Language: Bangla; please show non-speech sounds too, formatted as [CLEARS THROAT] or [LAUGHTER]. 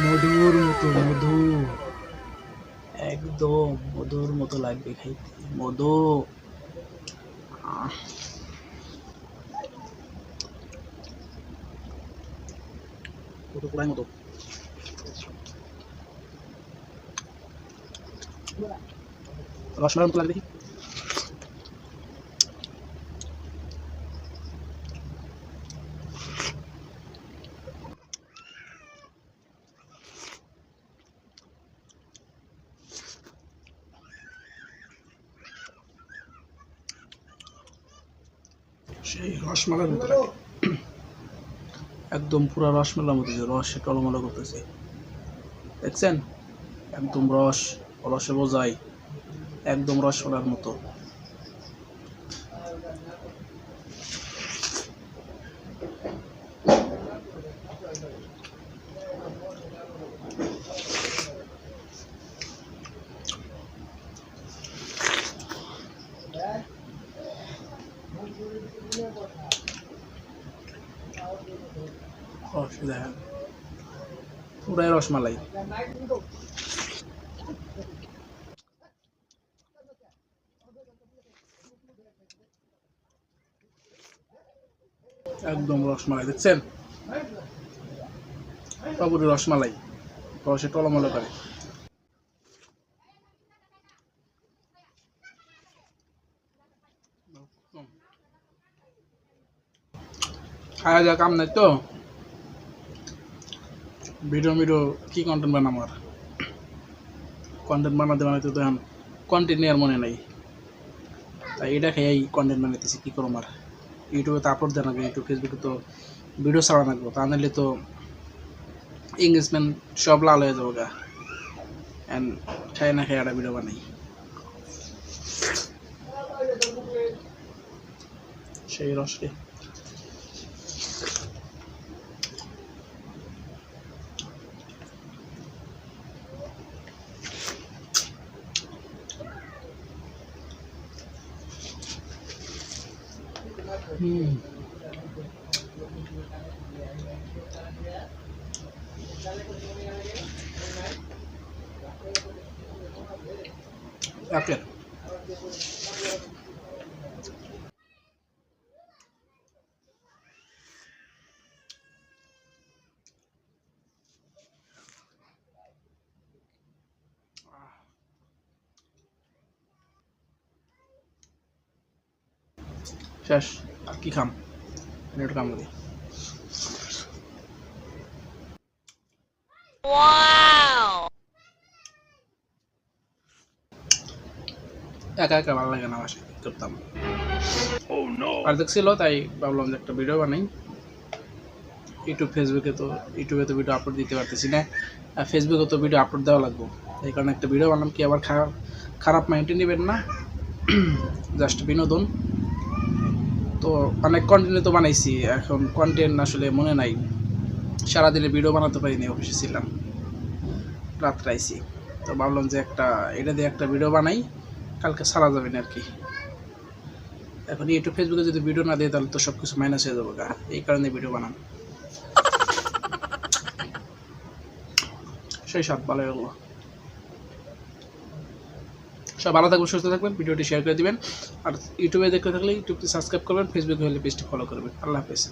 মধুর মতো মধু একদম মধুর মতো লাগবে খাইতে। মধু। মধু মতো? রসমালাই মতো লাগবে সেই রসমালার ভিতরে একদম পুরো রসমালার মতো যে রসে টলমলা করতেছে। দেখছেন? একদম রস, রসে বোঝাই একদম রসমালার মতো। রস পুরাই রসমালাই একদম রসমালাই, দেখছেন? পুরোপুরি রসমালাই। রসে টলমলো করে। খাওয়া যা কাম নাই তো? ভিডিও ভিডিও কি কন্টেন্ট বানাম আর? কন্টেন্ট বানাতে বানাতে তো এখন কন্টেন্ট নেওয়ার মনে নাই। তাই এটা খেয়েই কন্টেন্ট বানাইতেছি, কী করব আর? ইউটিউবে তো আপলোড দেওয়া লাগবে ইউটিউব ফেসবুকে তো ভিডিও ছাড়া লাগবো। তা নাহলে তো এঙ্গেজমেন্ট সব লাল হয়ে যাব গা। খাই না খাই একটা ভিডিও বানাই। সেই রসকে। Hmm. ओके কি খাম? একটু কাম করি একা একা ভালো লাগে না আমার করতাম আর দেখছিল তাই ভাবলাম যে একটা ভিডিও বানাই। ইউটিউব ফেসবুকে তো ইউটিউবে তো ভিডিও আপলোড দিতে পারতেছি না। আর ফেসবুকে তো ভিডিও আপলোড দেওয়া লাগবে। এই কারণে একটা ভিডিও বানালাম কি আবার খারাপ খারাপ মাইন্ডে নেবেন না। [CLEARS THROAT] জাস্ট বিনোদন। তো অনেক কন্টেন্ট তো বানাইছি এখন কন্টেন্ট আসলে মনে নাই। সারাদিনে ভিডিও বানাতে পারিনি অফিসে ছিলাম। রাত্রে আইসি তো ভাবলাম যে একটা এটা দিয়ে একটা ভিডিও বানাই কালকে সারা যাবে না আর কি এখন ইউটিউব ফেসবুকে যদি ভিডিও না দেয় তাহলে তো সব কিছু মাইনাস হয়ে যাবে এই কারণে ভিডিও বানান [LAUGHS] সেই সব ভালো হলো। সব ভালো থাকবেন, সুস্থ থাকবেন, ভিডিওটি শেয়ার করে দেবেন। আর ইউটিউবে দেখতে থাকলে ইউটিউবটি সাবস্ক্রাইব করবেন ফেসবুকে হলে পেজটি ফলো করবেন। আল্লাহ হাফেজ।